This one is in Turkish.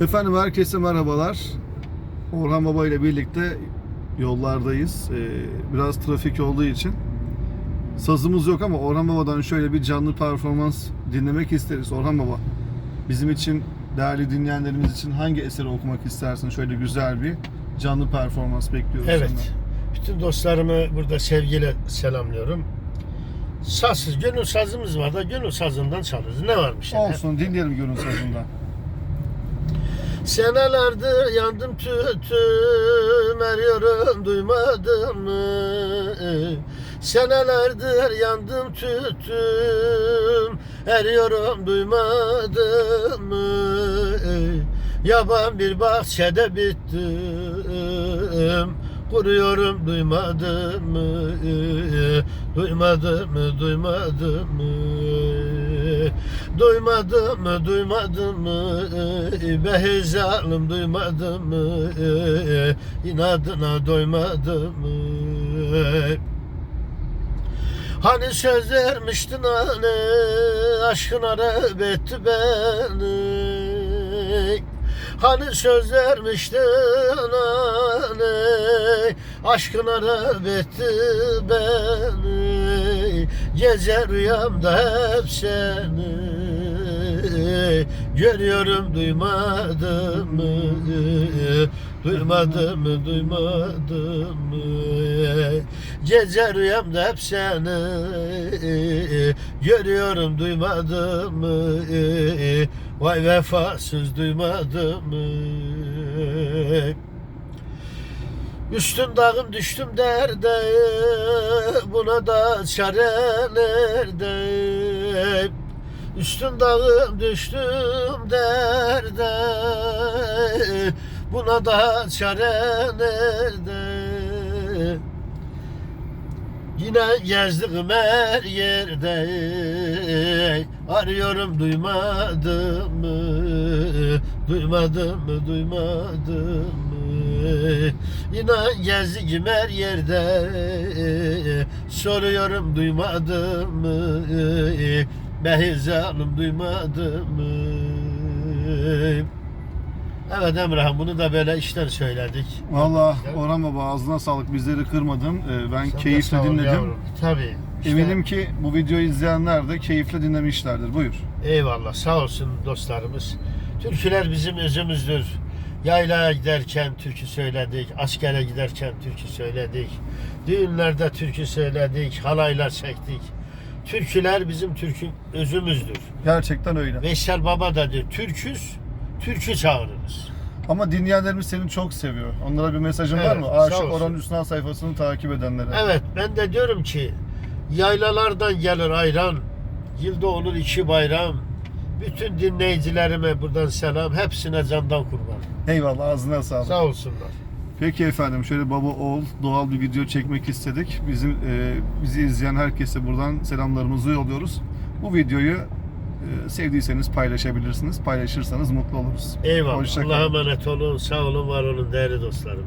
Efendim herkese merhabalar. Orhan Baba ile birlikte yollardayız. Ee, biraz trafik olduğu için sazımız yok ama Orhan Baba'dan şöyle bir canlı performans dinlemek isteriz. Orhan Baba bizim için değerli dinleyenlerimiz için hangi eseri okumak istersin? Şöyle güzel bir canlı performans bekliyoruz Evet. senden. Bütün dostlarımı burada sevgiyle selamlıyorum. Sazsız, gönül sazımız var da gönül sazından çalıyoruz. Ne varmış? Olsun dinleyelim gönül sazından. Senelerdir yandım tütüm eriyorum duymadın mı? Senelerdir yandım tütüm eriyorum duymadın mı? Yaban bir bahçede bittim kuruyorum duymadın mı? Duymadın mı duymadın mı? Duymadın mı duymadın mı? Be hezalım duymadın mı? İnadına doymadın mı? Hani söz vermiştin hani aşkına rağbetti beni. Hani söz vermiştin hani aşkına rağbetti beni Gece rüyamda hep seni Görüyorum duymadın mı? Duymadın mı duymadın mı? Gece rüyamda hep seni Görüyorum duymadın mı? Vay vefasız duymadın mı Üstün dağım düştüm derde Buna da çare nerede? Üstün dağım düştüm derde Buna da çare nerede? Yine gezdim her yerde Arıyorum duymadım mı Duymadım mı duymadım mı Yine gezdim her yerde Soruyorum duymadım mı Behizanım duymadım mı Evet Emrah'ım bunu da böyle işten söyledik. Valla Orhan Baba ağzına sağlık bizleri kırmadın. Ee, ben de keyifle sağ ol dinledim. yavrum. Tabii. işte- Eminim ki bu videoyu izleyenler de keyifle dinlemişlerdir. Buyur. Eyvallah sağ olsun dostlarımız. Türküler bizim özümüzdür. Yaylaya giderken türkü söyledik, askere giderken türkü söyledik. Düğünlerde türkü söyledik, halaylar çektik. Türküler bizim türkü özümüzdür. Gerçekten öyle. Veysel Baba da diyor, türküz, türkü çağırırız. Ama dinleyenlerimiz seni çok seviyor. Onlara bir mesajın var Evet, mı? sağ Aşık olsun. Orhan Üsna sayfasını takip edenlere. Evet ben de diyorum ki yaylalardan gelir ayran, yılda olur iki bayram. Bütün dinleyicilerime buradan selam, hepsine candan kurban. Eyvallah ağzına sağlık. Sağ olsunlar. Peki efendim şöyle baba oğul doğal bir video çekmek istedik. Bizim e, bizi izleyen herkese buradan selamlarımızı yolluyoruz. Bu videoyu e, sevdiyseniz paylaşabilirsiniz. Paylaşırsanız mutlu oluruz. Eyvallah. Hoşça kalın. Allah'a emanet olun. Sağ olun, var olun değerli dostlarım.